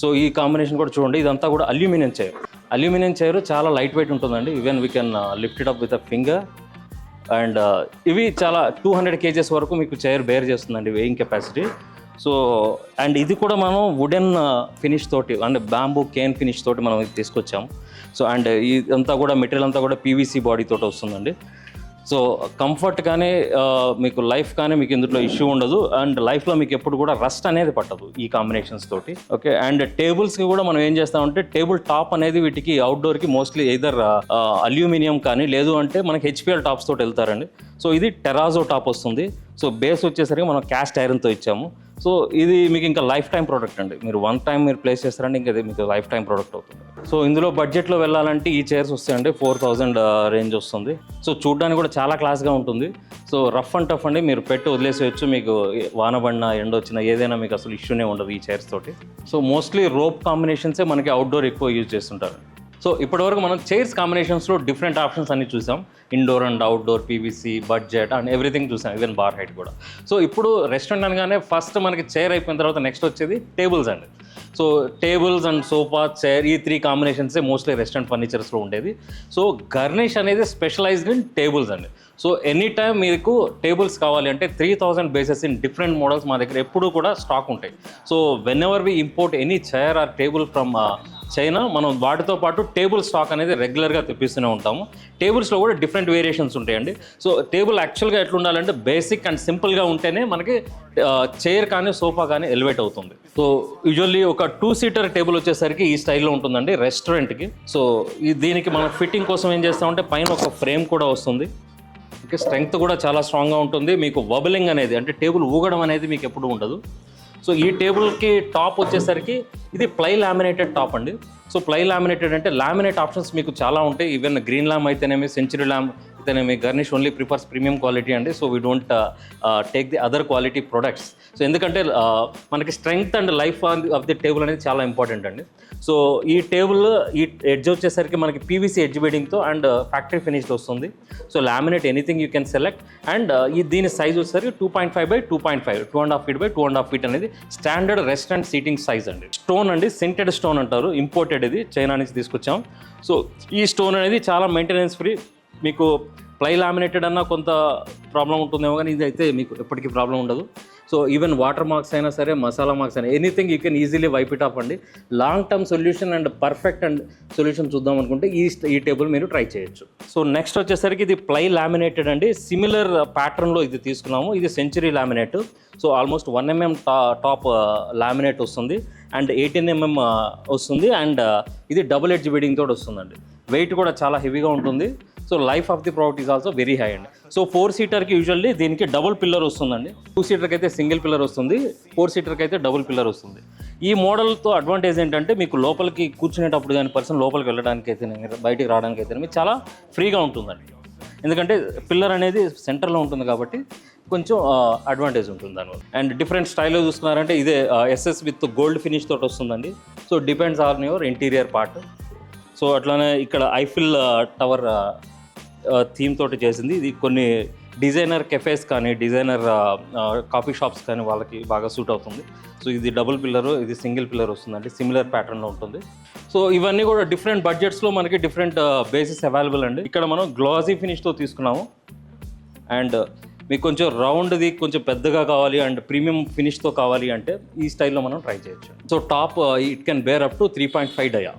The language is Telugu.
సో ఈ కాంబినేషన్ కూడా చూడండి ఇదంతా కూడా అల్యూమినియం చైర్. అల్యూమినియం చైర్ చాలా లైట్ వెయిట్ ఉంటుందండి. Even we can lift it up with a finger and ఇవి చాలా టూ హండ్రెడ్ కేజెస్ వరకు మీకు చైర్ బేర్ చేస్తుందండి వెయింగ్ కెపాసిటీ. సో అండ్ ఇది కూడా మనం వుడెన్ ఫినిష్ uh, తోటి అంటే బ్యాంబూ కేన్ ఫినిష్ తోటి మనం తీసుకొచ్చాము సో అండ్ uh, ఇదంతా కూడా మెటీరియల్ అంతా కూడా పీవీసీ బాడీ తోటి వస్తుందండి. సో కంఫర్ట్ కానీ మీకు లైఫ్ కానీ మీకు ఇందులో ఇష్యూ ఉండదు. అండ్ లైఫ్లో మీకు ఎప్పుడు కూడా రస్ట్ అనేది పట్టదు ఈ కాంబినేషన్స్ తోటి. ఓకే అండ్ టేబుల్స్కి కూడా మనం ఏం చేస్తామంటే టేబుల్ టాప్ అనేది వీటికి అవుట్డోర్కి మోస్ట్లీ ఎయిదర్ అల్యూమినియం కానీ లేదు అంటే మనకి హెచ్పిఎల్ టాప్స్ తోటి వెళ్తారండి. సో ఇది టెరాజో టాప్ వస్తుంది. సో బేస్ వచ్చేసరికి మనం క్యాస్ట్ ఐరన్తో ఇచ్చాము. సో ఇది మీకు ఇంకా లైఫ్ టైం ప్రోడక్ట్ అండి. మీరు వన్ టైం మీరు ప్లేస్ చేస్తారంటే ఇంకా ఇది మీకు లైఫ్ టైం ప్రోడక్ట్ అవుతుంది. సో ఇందులో బడ్జెట్లో వెళ్ళాలంటే ఈ చైర్స్ వస్తాయండి ఫోర్ థౌజండ్ రేంజ్ వస్తుంది. సో చూడడానికి కూడా చాలా క్లాస్గా ఉంటుంది. సో రఫ్ అండ్ టఫ్ అండి మీరు పెట్టి వదిలేసేయచ్చు. మీకు వానబడిన ఎండ వచ్చిన ఏదైనా మీకు అసలు ఇష్యూనే ఉండదు ఈ చైర్స్ తోటి. సో మోస్ట్లీ రోప్ కాంబినేషన్సే మనకి అవుట్డోర్ ఎక్కువ యూజ్ చేస్తుంటారు. సో ఇప్పటివరకు మనం చైర్స్ కాంబినేషన్స్లో డిఫరెంట్ ఆప్షన్స్ అన్ని చూసాం. Indoor and outdoor PVC budget and everything చూసాం ఈవెన్ బార్ హైట్ కూడా. సో ఇప్పుడు రెస్టారెంట్ అనగానే ఫస్ట్ మనకి చైర్ అయిపోయిన తర్వాత నెక్స్ట్ వచ్చేది టేబుల్స్ అండి. So tables and sofa chair ఈ త్రీ కాంబినేషన్సే మోస్ట్లీ రెస్టారెంట్ ఫర్నిచర్స్లో ఉండేది. సో గర్నిష్ అనేది స్పెషలైజ్డ్ ఇన్ టేబుల్స్ అండి. సో ఎనీ టైం మీకు టేబుల్స్ కావాలి అంటే three thousand bases in different models మా దగ్గర ఎప్పుడూ కూడా స్టాక్ ఉంటాయి. So whenever we import any chair or table from China మనం వాటితో పాటు టేబుల్ స్టాక్ అనేది రెగ్యులర్గా తెప్పిస్తూనే ఉంటాము. టేబుల్స్లో కూడా డిఫరెంట్ వేరియేషన్స్ ఉంటాయండి. సో టేబుల్ యాక్చువల్గా ఎట్లా ఉండాలంటే బేసిక్ అండ్ సింపుల్గా ఉంటేనే మనకి చైర్ కానీ సోఫా కానీ ఎలివేట్ అవుతుంది. సో యూజువల్లీ ఒక టూ సీటర్ టేబుల్ వచ్చేసరికి ఈ స్టైల్లో ఉంటుందండి రెస్టారెంట్కి. సో ఈ దీనికి మనం ఫిట్టింగ్ కోసం ఏం చేస్తామంటే పైన ఒక ఫ్రేమ్ కూడా వస్తుంది. ఓకే స్ట్రెంగ్త్ కూడా చాలా స్ట్రాంగ్గా ఉంటుంది. మీకు వబలింగ్ అనేది అంటే టేబుల్ ఊగడం అనేది మీకు ఎప్పుడు ఉండదు. సో ఈ టేబుల్కి టాప్ వచ్చేసరికి ఇది ప్లై లామినేటెడ్ టాప్ అండి. సో ప్లై లామినేటెడ్ అంటే లామినేట్ ఆప్షన్స్ మీకు చాలా ఉంటాయి. ఈవెన్ గ్రీన్ ల్యామ్ అయితేనేమి సెంచురీ ల్యామ్ అయితేనేమి Garnish only prefers premium quality అండి so we don't take the other quality products so ఎందుకంటే మనకి strength and life of the table అనేది చాలా ఇంపార్టెంట్ అండి. సో ఈ టేబుల్ ఈ ఎడ్జ్ వచ్చేసరికి మనకి పీవీసీ ఎడ్జ్ బెడింగ్తో అండ్ ఫ్యాక్టరీ ఫినిష్డ్ వస్తుంది. So laminate anything you can select and ఈ దీని సైజ్ వచ్చేసరికి two point five by two point five two and half feet by two and half feet అనేది standard rest and seating size అండి. స్టోన్ అండి సింటెడ్ స్టోన్ అంటారు ఇంపోర్టెడ్ ఇది చైనా నుంచి తీసుకొచ్చాం. సో ఈ స్టోన్ అనేది చాలా మెయింటెనెన్స్ ఫ్రీ మీకు ప్లై లామినేటెడ్ అన్న కొంత ప్రాబ్లం ఉంటుందేమో కానీ ఇది అయితే మీకు ఎప్పటికీ ప్రాబ్లం ఉండదు. సో ఈవెన్ వాటర్ మార్క్స్ అయినా సరే మసాలా మార్క్స్ అయినా anything you can easily wipe it off అండి. Long term solution and perfect and solution చూద్దాం అనుకుంటే ఈ ఈ టేబుల్ మీరు ట్రై చేయొచ్చు. సో నెక్స్ట్ వచ్చేసరికి ఇది ప్లై లామినేటెడ్ అండి. సిమిలర్ ప్యాటర్న్లో ఇది తీసుకున్నాము. ఇది Century laminate so almost one mm టా టాప్ లామినేట్ వస్తుంది. అండ్ ఎయిటీన్ ఎంఎం వస్తుంది. అండ్ uh, ఇది డబుల్ ఎడ్జ్ బీడింగ్ తోటి వస్తుందండి. వెయిట్ కూడా చాలా హెవీగా ఉంటుంది. So life of the product is also very high అండి. సో ఫోర్ సీటర్కి యూజువల్లీ దీనికి డబుల్ పిల్లర్ వస్తుందండి. టూ సీటర్కి అయితే సింగిల్ పిల్లర్ వస్తుంది ఫోర్ సీటర్కి అయితే డబుల్ పిల్లర్ వస్తుంది. ఈ మోడల్తో అడ్వాంటేజ్ ఏంటంటే మీకు లోపలికి కూర్చునేటప్పుడు కానీ పర్సన్ లోపలికి వెళ్ళడానికి అయితే బయటికి రావడానికి అయితే మీకు చాలా ఫ్రీగా ఉంటుందండి. ఎందుకంటే పిల్లర్ అనేది సెంటర్లో ఉంటుంది కాబట్టి కొంచెం అడ్వాంటేజ్ ఉంటుంది దానివల్ల అండ్ డిఫరెంట్ స్టైల్లో చూస్తున్నారంటే ఇదే ఎస్ఎస్ విత్ గోల్డ్ ఫినిష్ తోటి వస్తుందండి. So depends on your interior part. So అట్లానే ఇక్కడ ఐఫిల్ టవర్ థీమ్ తోటి చేసింది. ఇది కొన్ని డిజైనర్ కెఫేస్ కానీ డిజైనర్ కాఫీ షాప్స్ కానీ వాళ్ళకి బాగా సూట్ అవుతుంది. సో ఇది డబుల్ పిల్లర్ ఇది సింగిల్ పిల్లర్ వస్తుందండి. సిమిలర్ ప్యాటర్న్లో ఉంటుంది. సో ఇవన్నీ కూడా డిఫరెంట్ బడ్జెట్స్లో మనకి డిఫరెంట్ బేసిస్ అవైలబుల్ అండి. ఇక్కడ మనం గ్లాజీ ఫినిష్తో తీసుకున్నాము. అండ్ మీకు కొంచెం రౌండ్ది కొంచెం పెద్దగా కావాలి అండ్ ప్రీమియం ఫినిష్తో కావాలి అంటే ఈ స్టైల్లో మనం ట్రై చేయొచ్చు. So top it can bear up to three point five dia